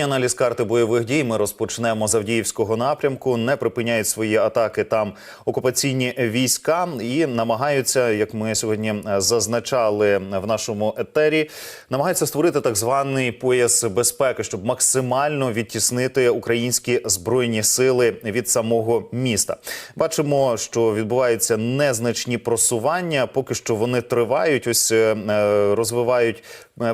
Аналіз карти бойових дій ми розпочнемо з Авдіївського напрямку. Не припиняють свої атаки там окупаційні війська і намагаються, як ми сьогодні е, зазначали в нашому етері, намагаються створити так званий пояс безпеки, щоб максимально відтіснити українські збройні сили від самого міста. Бачимо, що відбуваються незначні просування. Поки що вони тривають. Ось е, е, розвивають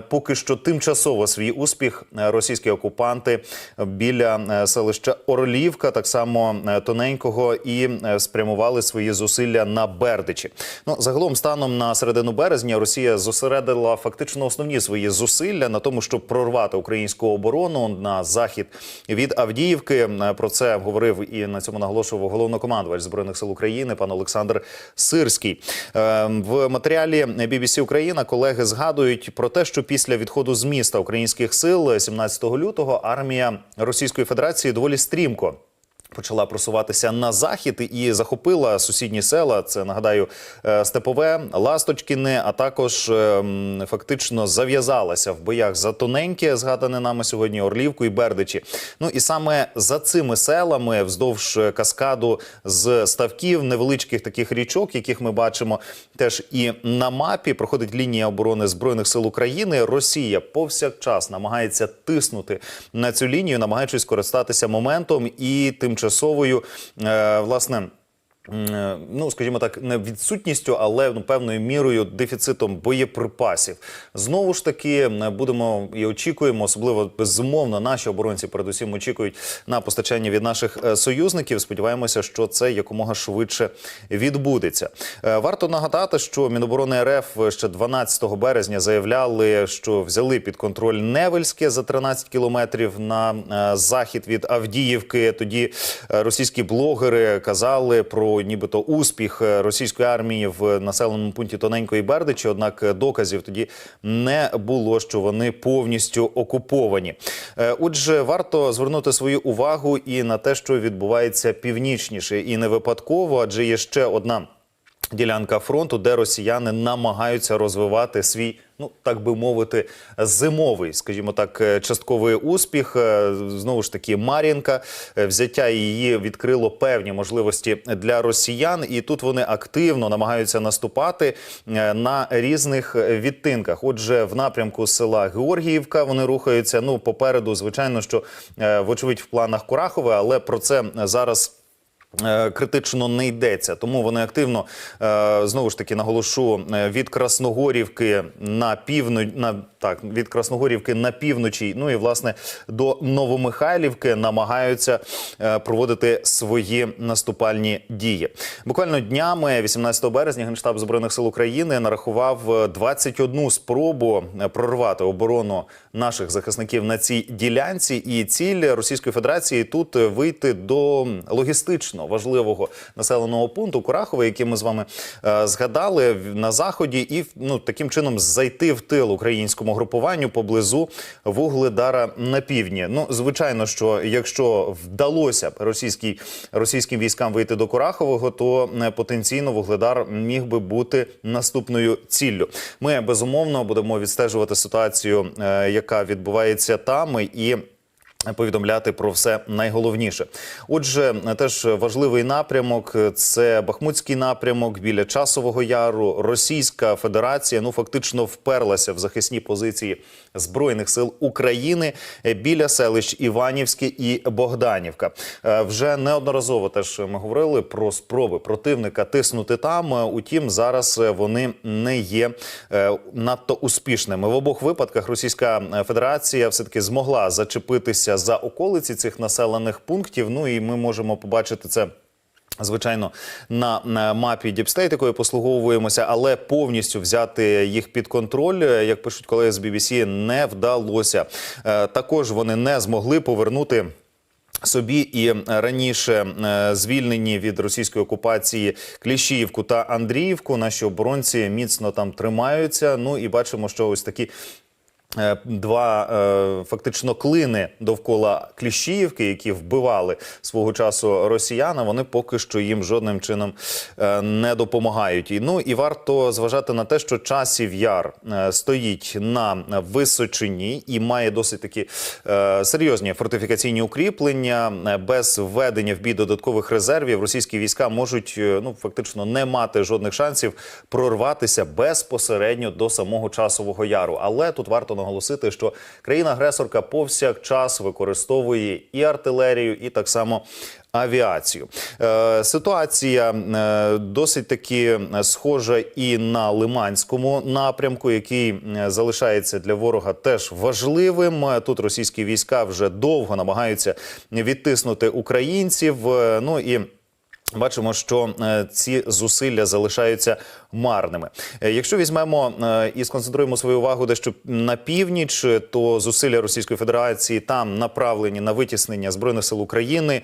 поки що тимчасово свій успіх російські окупанти біля е, селища Орлівка, так само е, тоненького, і е, спрямували свої зусилля на Бердичі. Ну загалом, станом на середину березня, Росія зосередила фактично основні свої зусилля на тому, щоб прорвати українську оборону на захід від Авдіївки. Про це говорив і на цьому наголошував головнокомандувач збройних сил України пан Олександр Сирський. В матеріалі BBC Україна колеги згадують про те, що після відходу з міста українських сил 17 лютого армія Російської Федерації доволі стрімко. Почала просуватися на захід і захопила сусідні села. Це нагадаю е, Степове, Ласточкіне, а також ем, фактично зав'язалася в боях за тоненьке, згадане нами сьогодні Орлівку і Бердичі. Ну і саме за цими селами, вздовж каскаду з ставків, невеличких таких річок, яких ми бачимо, теж і на мапі проходить лінія оборони збройних сил України. Росія повсякчас намагається тиснути на цю лінію, намагаючись користатися моментом і тимчасовою е, власне. Е, Ну, скажімо так, не відсутністю, але ну певною мірою дефіцитом боєприпасів. Знову ж таки, будемо і очікуємо, особливо безумовно, наші оборонці передусім очікують на постачання від наших е, союзників. Сподіваємося, що це якомога швидше відбудеться. Е, Варто нагадати, що Міноборони РФ ще 12 березня заявляли, що взяли під контроль Невельське за 13 кілометрів на е, захід від Авдіївки. Тоді е, російські блогери казали про нібито успіх е, російської армії в населеному пункті Тоненької Бердичі. Однак е, доказів тоді не було, що вони повністю окуповані. Е, Отже, варто звернути свою увагу і на те, що відбувається північніше, і не випадково, адже є ще одна. Ділянка фронту, де росіяни намагаються розвивати свій, ну так би мовити, зимовий, скажімо так, е, частковий успіх. Е, Знову ж таки, Мар'їнка, Е, взяття її відкрило певні можливості для росіян, і тут вони активно намагаються наступати на різних відтинках. Отже, в напрямку села Георгіївка вони рухаються. Ну попереду, звичайно, що вочевидь в планах Курахове, але про це зараз. Е, Критично не йдеться, тому вони активно е, знову ж таки наголошу е, від Красногорівки на півно на так від Красногорівки на півночі. Ну і власне до Новомихайлівки намагаються е, проводити свої наступальні дії. Буквально днями, 18 березня, генштаб збройних сил України нарахував е, 21 спробу е, прорвати оборону наших захисників на цій ділянці. І ціль Російської Федерації тут е, вийти до логістично важливого населеного пункту Курахове, який ми з вами е, згадали на заході, і ну таким чином зайти в тил українському групуванню поблизу Вугледара на півдні. Ну звичайно, що якщо вдалося б російській російським військам вийти до Курахового, то е, потенційно Вугледар міг би бути наступною ціллю. Ми безумовно будемо відстежувати ситуацію, е, яка відбувається там, і повідомляти про все найголовніше. Отже, теж важливий напрямок це Бахмутський напрямок біля часового яру. Російська Федерація ну фактично вперлася в захисні позиції збройних сил України біля селищ Іванівське і Богданівка. Е, Вже неодноразово теж ми говорили про спроби противника тиснути там. Утім, зараз вони не є е, надто успішними. В обох випадках Російська Федерація все таки змогла зачепитися за околиці цих населених пунктів. Ну і ми можемо побачити це. Звичайно, на, мапі Діпстейт, якою послуговуємося, але повністю взяти їх під контроль, е, як пишуть колеги з BBC, не вдалося. Е, Також вони не змогли повернути. Собі і раніше е, звільнені від російської окупації Кліщіївку та Андріївку. Наші оборонці міцно там тримаються. Ну і бачимо, що ось такі Два е, фактично клини довкола Кліщіївки, які вбивали свого часу росіяна, вони поки що їм жодним чином е, не допомагають. І ну і варто зважати на те, що часів яр е, стоїть на височині і має досить такі е, серйозні фортифікаційні укріплення. Е, Без введення в бій додаткових резервів російські війська можуть е, ну фактично не мати жодних шансів прорватися безпосередньо до самого часового яру. Але тут варто наголосити, що країна-агресорка повсякчас використовує і артилерію, і так само. Авіацію е, ситуація е, досить таки схожа і на Лиманському напрямку, який е, залишається для ворога теж важливим. Е, Тут російські війська вже довго намагаються відтиснути українців. Е, Ну і Бачимо, що е, ці зусилля залишаються марними. Е, Якщо візьмемо е, і сконцентруємо свою увагу дещо на північ, то зусилля Російської Федерації там направлені на витіснення збройних сил України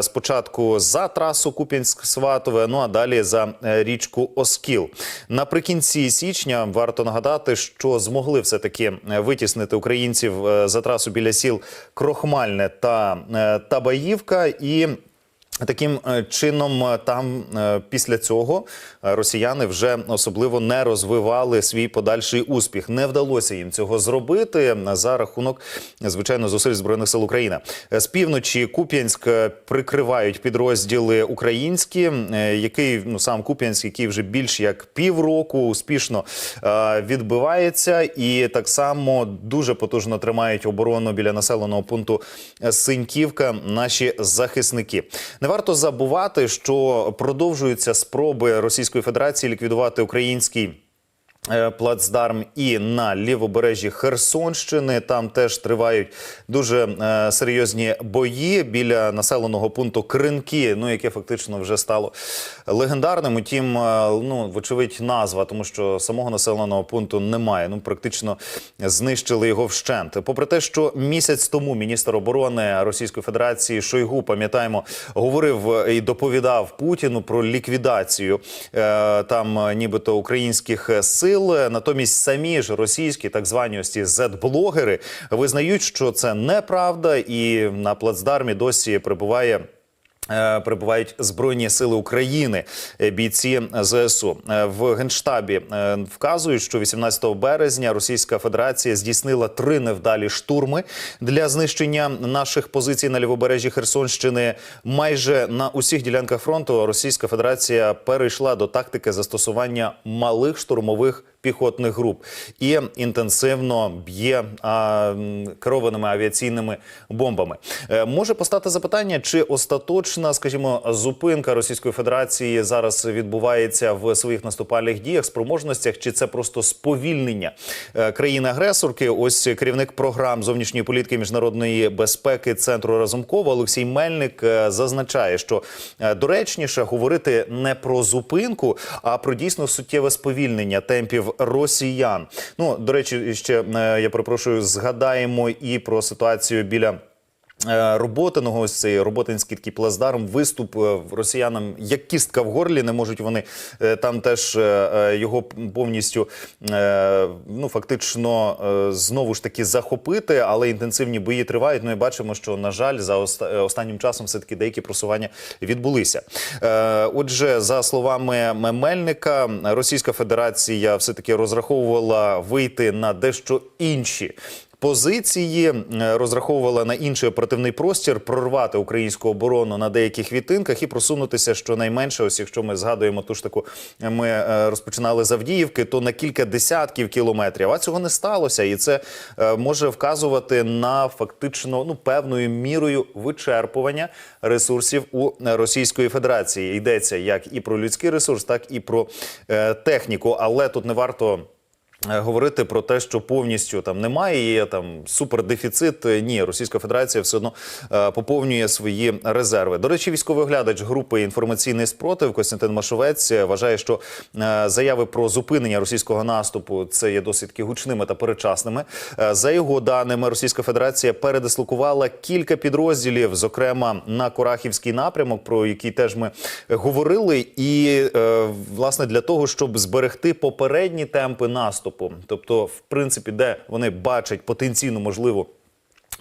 спочатку за трасу Куп'янськ-Сватове, ну а далі за річку Оскіл. Наприкінці січня варто нагадати, що змогли все таки витіснити українців за трасу біля сіл Крохмальне та Табаївка і. Таким е, чином, е, там е, після цього росіяни вже особливо не розвивали свій подальший успіх. Не вдалося їм цього зробити за рахунок, звичайно, зусиль збройних сил України. З півночі Куп'янськ прикривають підрозділи українські, який ну сам Куп'янськ, який вже більш як півроку успішно відбивається, і так само дуже потужно тримають оборону біля населеного пункту Синьківка. Наші захисники. Не варто забувати, що продовжуються спроби Російської Федерації ліквідувати український. Е, Плацдарм і на лівобережжі Херсонщини там теж тривають дуже е, серйозні бої біля населеного пункту Кринки, ну яке фактично вже стало легендарним. Утім, е, ну вочевидь, назва, тому що самого населеного пункту немає. Ну практично знищили його вщент. Попри те, що місяць тому міністр оборони Російської Федерації Шойгу, пам'ятаємо, говорив і доповідав Путіну про ліквідацію е, там, е, нібито українських сил. Натомість самі ж російські так звані ось ці зет-блогери визнають, що це неправда, і на плацдармі досі прибуває. Е, Прибувають збройні сили України, е, бійці ЗСУ Е, в генштабі. Вказують, що 18 березня Російська Федерація здійснила три невдалі штурми для знищення наших позицій на лівобережжі Херсонщини. Майже на усіх ділянках фронту Російська Федерація перейшла до тактики застосування малих штурмових піхотних груп і інтенсивно б'є а, керованими авіаційними бомбами. Е, Може постати запитання, чи остаточна, скажімо, зупинка Російської Федерації зараз відбувається в своїх наступальних діях, спроможностях, чи це просто сповільнення е, країни-агресорки? Ось керівник програм зовнішньої політики міжнародної безпеки центру Разумкова Олексій Мельник е, зазначає, що е, доречніше говорити не про зупинку, а про дійсно суттєве сповільнення темпів росіян. Ну до речі, ще е, я перепрошую, згадаємо і про ситуацію біля. Е, Роботиного ось цей роботинський такий плацдарм, виступ е, росіянам як кістка в горлі. Не можуть вони е, там теж його повністю ну фактично знову ж таки захопити, але інтенсивні бої тривають. Ну і бачимо, що на жаль, за оста- останнім часом все таки деякі просування відбулися. Отже, за словами Мельника, Російська Федерація все таки розраховувала вийти на дещо інші. Позиції е, розраховувала на інший оперативний простір, прорвати українську оборону на деяких відтинках і просунутися щонайменше. Ось якщо ми згадуємо ту ж таку, ми е, розпочинали з Авдіївки, то на кілька десятків кілометрів. А цього не сталося, і це е, може вказувати на фактично ну певною мірою вичерпування ресурсів у Російської Федерації. Йдеться як і про людський ресурс, так і про техніку. Але тут не варто. Е, Говорити про те, що повністю там немає, є там супердефіцит. Е, Ні, Російська Федерація все одно е, поповнює свої резерви. До речі, військовий оглядач групи інформаційний спротив Костянтин Машовець е, вважає, що е, заяви про зупинення російського наступу це є досить гучними та перечасними. Е, За його даними, Російська Федерація передислокувала кілька підрозділів, зокрема на Курахівський напрямок, про який теж ми говорили, і е, власне для того, щоб зберегти попередні темпи наступу. Наступу, тобто, в принципі, де вони бачать потенційну можливу.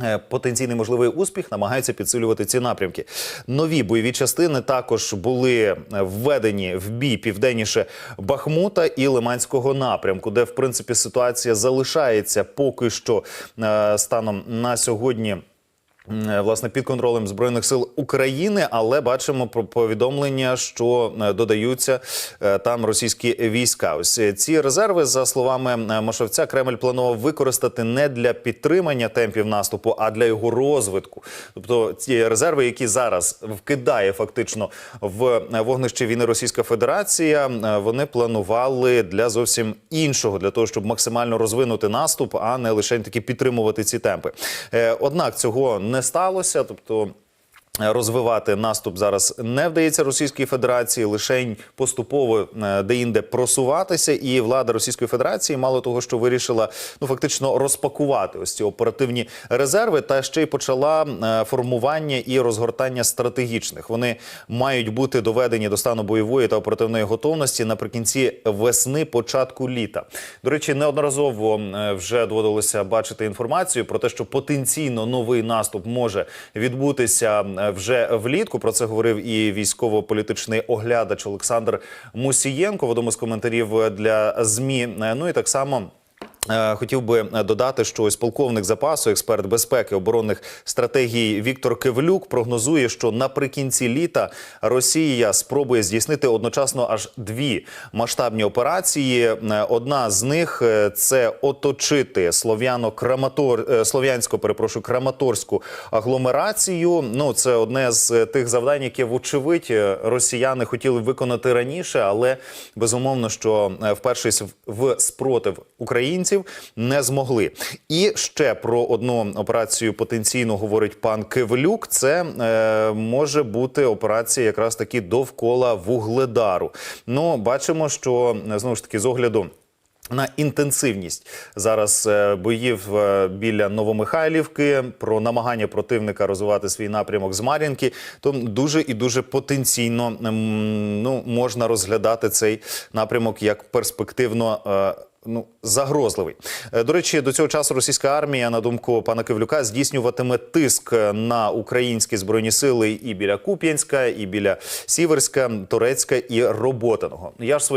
е, Потенційний можливий успіх намагаються підсилювати ці напрямки. Нові бойові частини також були е, введені в бій південніше Бахмута і Лиманського напрямку, де в принципі ситуація залишається поки що е, станом на сьогодні. Е, Власне, під контролем збройних сил України, але бачимо про повідомлення, що е, додаються е, там російські війська. Ось ці резерви, за словами Машовця, Кремль планував використати не для підтримання темпів наступу, а для його розвитку. Тобто ці резерви, які зараз вкидає фактично в вогнище війни Російська Федерація, вони планували для зовсім іншого, для того, щоб максимально розвинути наступ, а не лише таки підтримувати ці темпи. Однак цього не сталося. Тобто. Розвивати наступ зараз не вдається Російській Федерації, лише поступово е, деінде просуватися. І влада Російської Федерації, мало того, що вирішила ну фактично розпакувати ось ці оперативні резерви, та ще й почала е, формування і розгортання стратегічних. Вони мають бути доведені до стану бойової та оперативної готовності наприкінці весни, початку літа. До речі, неодноразово е, вже доводилося бачити інформацію про те, що потенційно новий наступ може відбутися вже влітку. Про це говорив і військово-політичний оглядач Олександр Мусієнко в одному з коментарів для змі. Е, Ну і так само. Е, Хотів би додати, що ось полковник запасу, експерт безпеки оборонних стратегій Віктор Кивлюк прогнозує, що наприкінці літа Росія спробує здійснити одночасно аж дві масштабні операції. Е, Одна з них е, це оточити слов'яно-краматор е, слов'янсько, перепрошую, краматорську агломерацію. Ну це одне з тих завдань, яке вочевидь е, росіяни хотіли виконати раніше, але безумовно, що е, вперше в спротив українців не змогли. І ще про одну операцію потенційно говорить пан Кивлюк. Це е, може бути операція якраз таки довкола вугледару. Ну, бачимо, що е, знову ж таки з огляду. На інтенсивність зараз е, боїв е, біля Новомихайлівки про намагання противника розвивати свій напрямок з Мар'їнки, то дуже і дуже потенційно ем, ну можна розглядати цей напрямок як перспективно. Ну, загрозливий. Е, До речі, до цього часу російська армія, на думку пана Кивлюка, здійснюватиме тиск на українські збройні сили і біля Куп'янська, і біля Сіверська, Турецька і Роботиного. Я ж своїм